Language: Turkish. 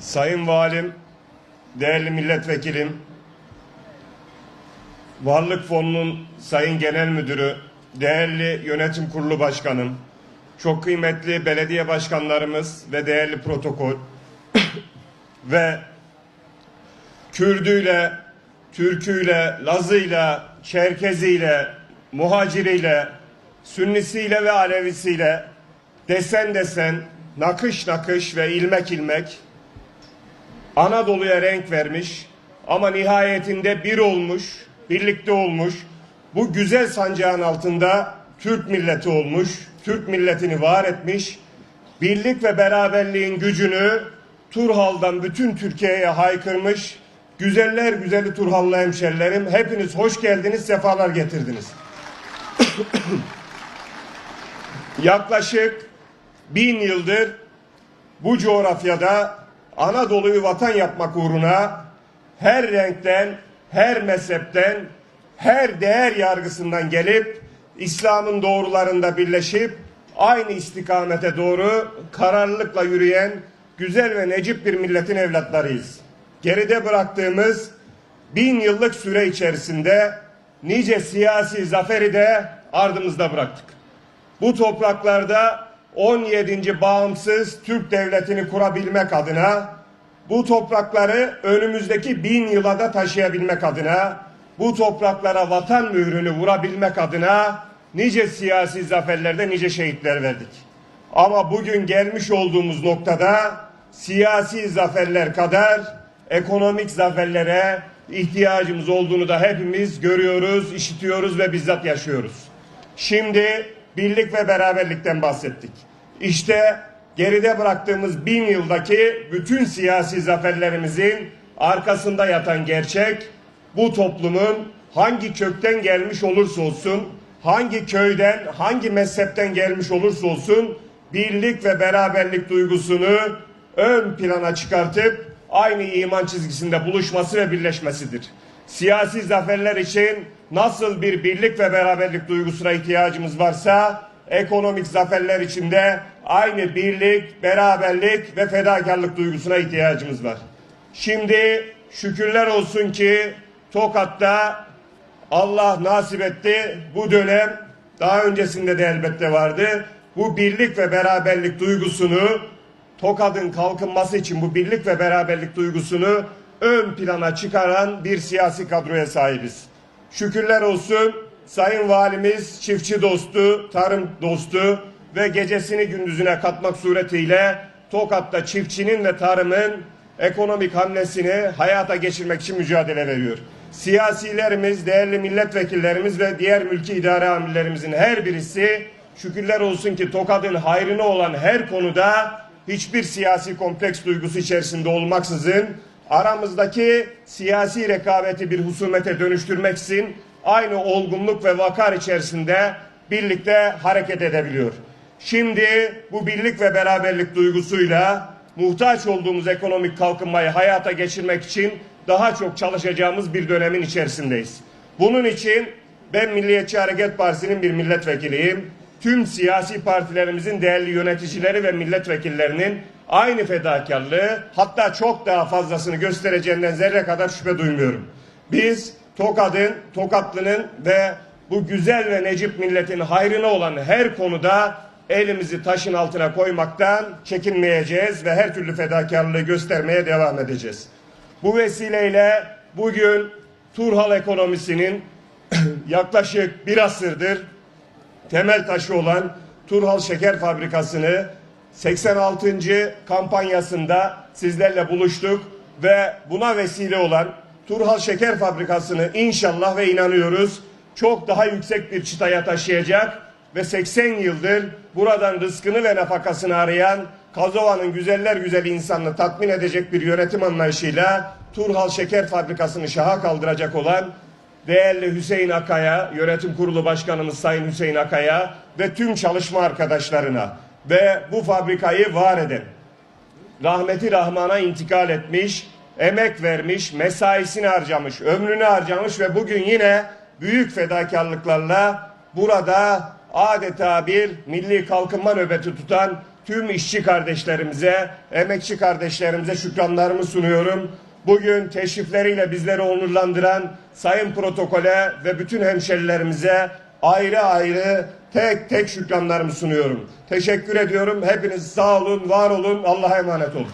Sayın Valim, değerli milletvekilim, Varlık Fonu'nun Sayın Genel Müdürü, değerli Yönetim Kurulu Başkanım, çok kıymetli belediye başkanlarımız ve değerli protokol ve Kürdüyle, Türküyle, Lazıyla, Çerkeziyle, Muhaciriyle, Sünnisiyle ve Alevisiyle desen desen, nakış nakış ve ilmek ilmek Anadolu'ya renk vermiş ama nihayetinde bir olmuş, birlikte olmuş. Bu güzel sancağın altında Türk milleti olmuş, Türk milletini var etmiş. Birlik ve beraberliğin gücünü Turhal'dan bütün Türkiye'ye haykırmış. Güzeller güzeli Turhallı hemşerilerim, hepiniz hoş geldiniz, sefalar getirdiniz. Yaklaşık bin yıldır bu coğrafyada Anadolu'yu vatan yapmak uğruna her renkten, her mezhepten, her değer yargısından gelip İslam'ın doğrularında birleşip aynı istikamete doğru kararlılıkla yürüyen güzel ve necip bir milletin evlatlarıyız. Geride bıraktığımız bin yıllık süre içerisinde nice siyasi zaferi de ardımızda bıraktık. Bu topraklarda 17. bağımsız Türk devletini kurabilmek adına, bu toprakları önümüzdeki bin yıla da taşıyabilmek adına, bu topraklara vatan mührünü vurabilmek adına nice siyasi zaferlerde nice şehitler verdik. Ama bugün gelmiş olduğumuz noktada siyasi zaferler kadar ekonomik zaferlere ihtiyacımız olduğunu da hepimiz görüyoruz, işitiyoruz ve bizzat yaşıyoruz. Şimdi birlik ve beraberlikten bahsettik. İşte geride bıraktığımız bin yıldaki bütün siyasi zaferlerimizin arkasında yatan gerçek bu toplumun hangi kökten gelmiş olursa olsun, hangi köyden, hangi mezhepten gelmiş olursa olsun birlik ve beraberlik duygusunu ön plana çıkartıp aynı iman çizgisinde buluşması ve birleşmesidir. Siyasi zaferler için nasıl bir birlik ve beraberlik duygusuna ihtiyacımız varsa ekonomik zaferler için de aynı birlik, beraberlik ve fedakarlık duygusuna ihtiyacımız var. Şimdi şükürler olsun ki Tokat'ta Allah nasip etti bu dönem daha öncesinde de elbette vardı. Bu birlik ve beraberlik duygusunu Tokat'ın kalkınması için bu birlik ve beraberlik duygusunu ön plana çıkaran bir siyasi kadroya sahibiz. Şükürler olsun Sayın Valimiz çiftçi dostu, tarım dostu ve gecesini gündüzüne katmak suretiyle Tokat'ta çiftçinin ve tarımın ekonomik hamlesini hayata geçirmek için mücadele veriyor. Siyasilerimiz, değerli milletvekillerimiz ve diğer mülki idare amirlerimizin her birisi şükürler olsun ki Tokat'ın hayrına olan her konuda hiçbir siyasi kompleks duygusu içerisinde olmaksızın aramızdaki siyasi rekabeti bir husumete dönüştürmek için aynı olgunluk ve vakar içerisinde birlikte hareket edebiliyor. Şimdi bu birlik ve beraberlik duygusuyla muhtaç olduğumuz ekonomik kalkınmayı hayata geçirmek için daha çok çalışacağımız bir dönemin içerisindeyiz. Bunun için ben Milliyetçi Hareket Partisi'nin bir milletvekiliyim. Tüm siyasi partilerimizin değerli yöneticileri ve milletvekillerinin aynı fedakarlığı hatta çok daha fazlasını göstereceğinden zerre kadar şüphe duymuyorum. Biz Tokat'ın, Tokatlı'nın ve bu güzel ve necip milletin hayrına olan her konuda elimizi taşın altına koymaktan çekinmeyeceğiz ve her türlü fedakarlığı göstermeye devam edeceğiz. Bu vesileyle bugün Turhal ekonomisinin yaklaşık bir asırdır temel taşı olan Turhal Şeker Fabrikası'nı 86. kampanyasında sizlerle buluştuk ve buna vesile olan Turhal Şeker Fabrikası'nı inşallah ve inanıyoruz çok daha yüksek bir çıtaya taşıyacak ve 80 yıldır buradan rızkını ve nafakasını arayan Kazova'nın güzeller güzeli insanını tatmin edecek bir yönetim anlayışıyla Turhal Şeker Fabrikası'nı şaha kaldıracak olan değerli Hüseyin Akay'a, yönetim kurulu başkanımız Sayın Hüseyin Akay'a ve tüm çalışma arkadaşlarına ve bu fabrikayı var eden, rahmeti rahmana intikal etmiş, emek vermiş, mesaisini harcamış, ömrünü harcamış ve bugün yine büyük fedakarlıklarla burada adeta bir milli kalkınma nöbeti tutan tüm işçi kardeşlerimize, emekçi kardeşlerimize şükranlarımı sunuyorum. Bugün teşrifleriyle bizleri onurlandıran sayın protokole ve bütün hemşerilerimize ayrı ayrı tek tek şükranlarımı sunuyorum. Teşekkür ediyorum. Hepiniz sağ olun, var olun. Allah'a emanet olun.